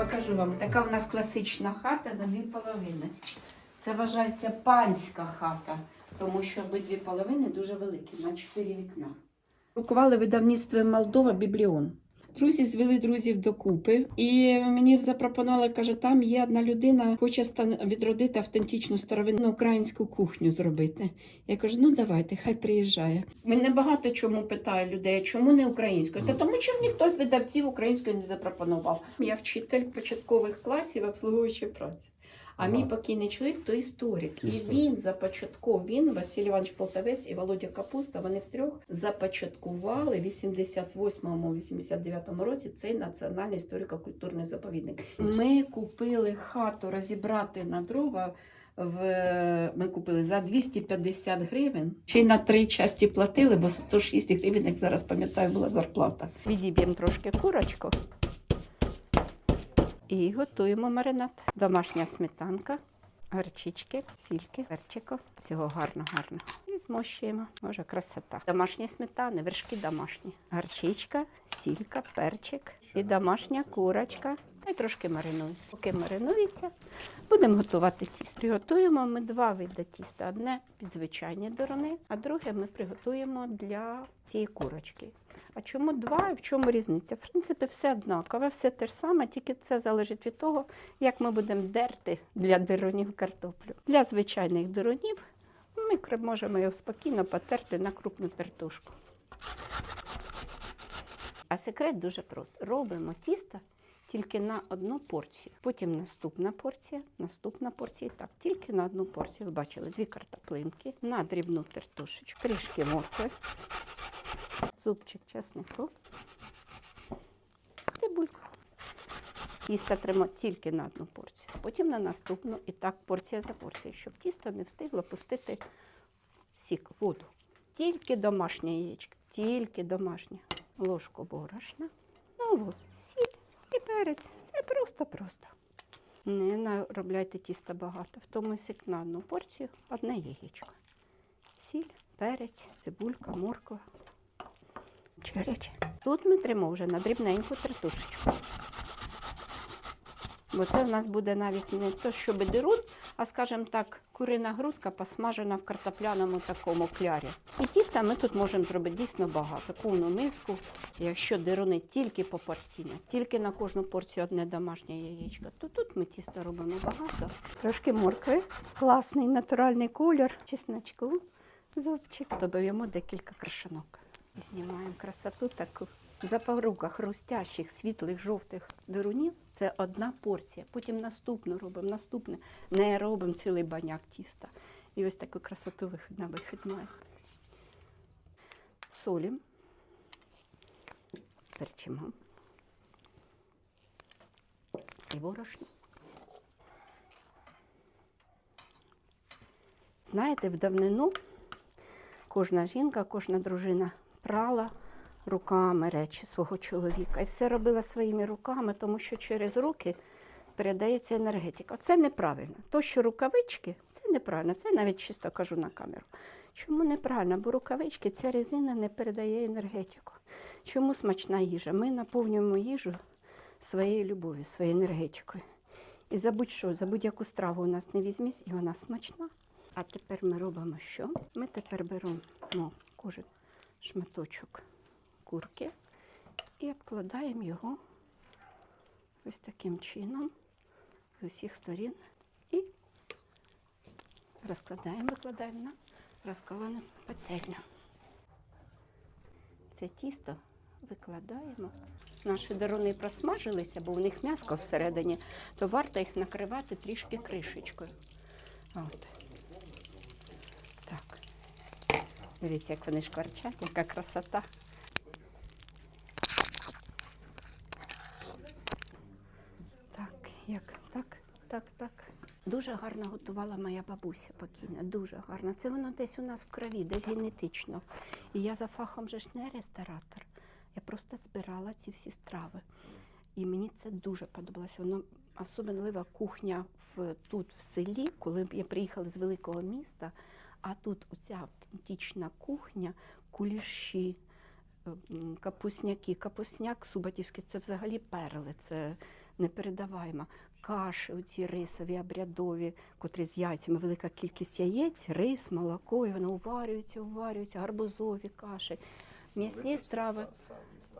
Покажу вам. Така у нас класична хата на дві половини. Це вважається панська хата, тому що обидві половини дуже великі, на чотири вікна. Рукували видавництво Молдова Бібліон. Друзі звели друзів докупи, і мені запропонували, каже, там є одна людина, хоче відродити автентичну старовинну українську кухню зробити. Я кажу, ну давайте, хай приїжджає. Мене багато чому питає людей, чому не українською? Та тому, що ніхто з видавців українською не запропонував. Я вчитель початкових класів обслуговуючої праці. А Ага. мій покійний чоловік то історик. І він започаткував, він, Василь Іванович Полтавець і Володя Капуста, вони втрьох започаткували в 88-89 році цей національний історико-культурний заповідник. Ми купили хату розібрати на дрова. В ми купили за 250 гривень. Ще й на три часті платили, бо 106 гривень, як зараз пам'ятаю, була зарплата. Відіб'ємо трошки курочку. І готуємо маринад. Домашня сметанка, гарчички, сільки, перчику. Всього гарно, гарно. І змощуємо. Може, красота. Домашні сметани, вершки домашні. Гарчичка, сілька, перчик і домашня курочка. Та й трошки маринуємо. Поки маринується, будемо готувати тісто. Приготуємо ми два види тіста. Одне під звичайні дорони, а друге ми приготуємо для цієї курочки. А чому два і в чому різниця? В принципі, все однакове, все те ж саме, тільки це залежить від того, як ми будемо дерти для диронів картоплю. Для звичайних диронів ми можемо його спокійно потерти на крупну тертушку. А секрет дуже просто. Робимо тісто тільки на одну порцію. Потім наступна порція, наступна порція. Так, тільки на одну порцію. Ви бачили дві картоплинки, на дрібну тертушечку, трішки моркви, зубчик чеснику, цибульку. Тісто треба тільки на одну порцію, потім на наступну і так порція за порцією, щоб тісто не встигло пустити сік, воду. Тільки домашнє яєчко, тільки домашнє. Ложку борошна, нову сіль і перець. Все просто-просто. Не наробляйте тіста багато. В тому сік на одну порцію одне яєчко. Сіль, перець, цибулька, морква. Череч. Тут ми тримо вже на дрібненьку тертушечку. Бо це в нас буде навіть не то, що бедерун, а, скажімо так, курина грудка посмажена в картопляному такому клярі. І тіста ми тут можемо зробити дійсно багато. Повну миску, якщо деруни тільки попорційно, тільки на кожну порцію одне домашнє яєчко, то тут ми тісто робимо багато. Трошки моркви, класний натуральний колір, чесночку, зубчик. Додаємо декілька крашанок. І знімаємо красоту таку. Запорука хрустящих, світлих, жовтих дерунів це одна порція. Потім наступну робимо, наступне. Не робимо цілий баняк тіста. І ось таку красоту вихід на вихід має. Солім. Перчимо. І борошно. Знаєте, в давнину кожна жінка, кожна дружина прала руками речі свого чоловіка і все робила своїми руками, тому що через руки передається енергетика. Це неправильно. То, що рукавички, це неправильно. Це навіть чисто кажу на камеру. Чому неправильно? Бо рукавички ця резина не передає енергетику. Чому смачна їжа? Ми наповнюємо їжу своєю любов'ю, своєю енергетикою. І за будь-що, за будь-яку страву у нас не візьмись, і вона смачна. А тепер ми робимо що? Ми тепер беремо ну, кожен шматочок курки і обкладаємо його ось таким чином з усіх сторін і розкладаємо, викладаємо на розкалену петельню. Це тісто викладаємо. Наші даруни просмажилися, бо в них м'яско всередині, то варто їх накривати трішки кришечкою. От. Так. Дивіться, як вони шкварчать, яка красота. Так, як так, так. Дуже гарно готувала моя бабуся покійна, дуже гарно. Це воно десь у нас в крові, десь генетично. І я за фахом же ж не ресторатор. Я просто збирала ці всі страви. І мені це дуже подобалося. Воно особлива кухня в, тут, в селі, коли я приїхала з великого міста, а тут оця автентична кухня, куліші, капусняки. Капусняк Субатівський це взагалі перли. Це непередаваємо. Каші, оці рисові, обрядові, котрі з яйцями, велика кількість яєць, рис, молоко, і воно уварюється, уварюється, гарбузові каші, м'ясні страви.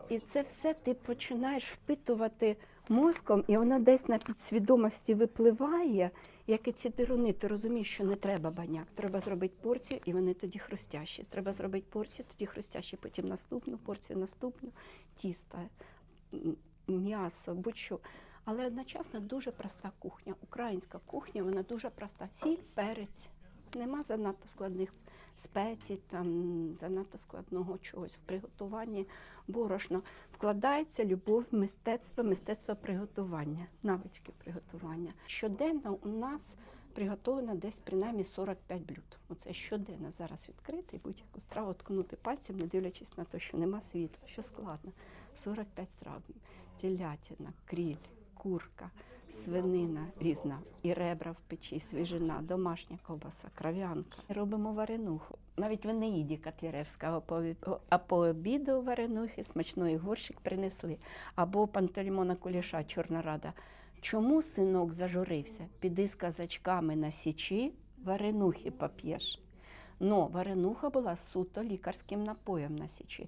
І це все ти починаєш впитувати мозком, і воно десь на підсвідомості випливає, як і ці дируни. Ти розумієш, що не треба баняк. Треба зробити порцію, і вони тоді хрустящі. Треба зробити порцію, тоді хрустящі, потім наступну порцію, наступну тіста, м'ясо, будь-що. Але одночасно дуже проста кухня. Українська кухня, вона дуже проста. Сіль, перець. Нема занадто складних спецій, там занадто складного чогось в приготуванні борошна. Вкладається любов, мистецтво, мистецтво приготування, навички приготування. Щоденно у нас приготовлено десь принаймні 45 блюд. Оце щоденно зараз відкрити будь-яку страву ткнути пальцем, не дивлячись на те, що нема світла, що складно. 45 страв. Телятина, кріль, курка, свинина різна, і ребра в печі, свіжина, домашня ковбаса, кров'янка. Робимо варенуху. Навіть в Енеїді Котляревського а по обіду варенухи смачної горщик принесли. Або Пантелеймона Куліша, Чорна Рада. Чому синок зажурився? Піди з казачками на січі, варенухи поп'єш. Но варенуха була суто лікарським напоєм на січі.